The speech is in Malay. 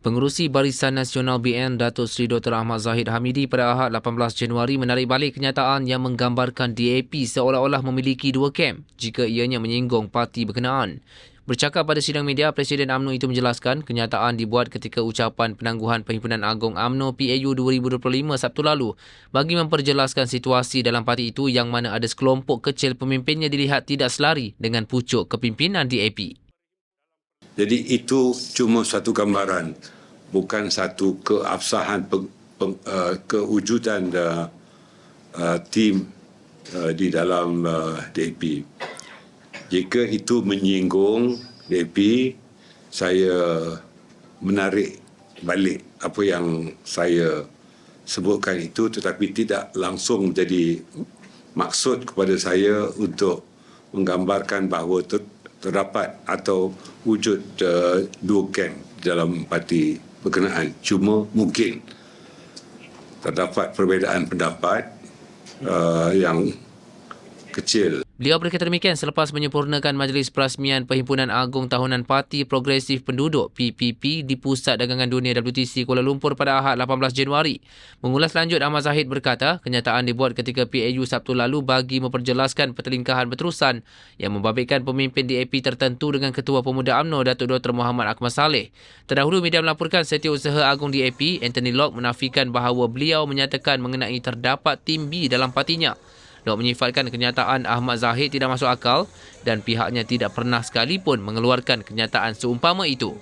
Pengurusi Barisan Nasional BN Datuk Seri Dr. Ahmad Zahid Hamidi pada Ahad 18 Januari menarik balik kenyataan yang menggambarkan DAP seolah-olah memiliki dua kem jika ianya menyinggung parti berkenaan. Bercakap pada sidang media, Presiden AMNO itu menjelaskan kenyataan dibuat ketika ucapan penangguhan Perhimpunan Agong AMNO PAU 2025 Sabtu lalu bagi memperjelaskan situasi dalam parti itu yang mana ada sekelompok kecil pemimpinnya dilihat tidak selari dengan pucuk kepimpinan DAP. Jadi itu cuma satu gambaran, bukan satu keabsahan pe, pe, uh, kewujudan uh, tim uh, di dalam uh, DAP. Jika itu menyinggung DAP, saya menarik balik apa yang saya sebutkan itu tetapi tidak langsung menjadi maksud kepada saya untuk menggambarkan bahawa terdapat atau wujud uh, dua kem dalam parti berkenaan. Cuma mungkin terdapat perbezaan pendapat uh, yang kecil. Beliau berkata demikian selepas menyempurnakan Majlis Perasmian Perhimpunan Agung Tahunan Parti Progresif Penduduk PPP di Pusat Dagangan Dunia WTC Kuala Lumpur pada Ahad 18 Januari. Mengulas lanjut Ahmad Zahid berkata, kenyataan dibuat ketika PAU Sabtu lalu bagi memperjelaskan pertelingkahan berterusan yang membabitkan pemimpin DAP tertentu dengan Ketua Pemuda UMNO Datuk Dr. Muhammad Akmal Saleh. Terdahulu media melaporkan Setiausaha Agung DAP Anthony Locke menafikan bahawa beliau menyatakan mengenai terdapat tim B dalam partinya. Lok menyifatkan kenyataan Ahmad Zahid tidak masuk akal dan pihaknya tidak pernah sekalipun mengeluarkan kenyataan seumpama itu.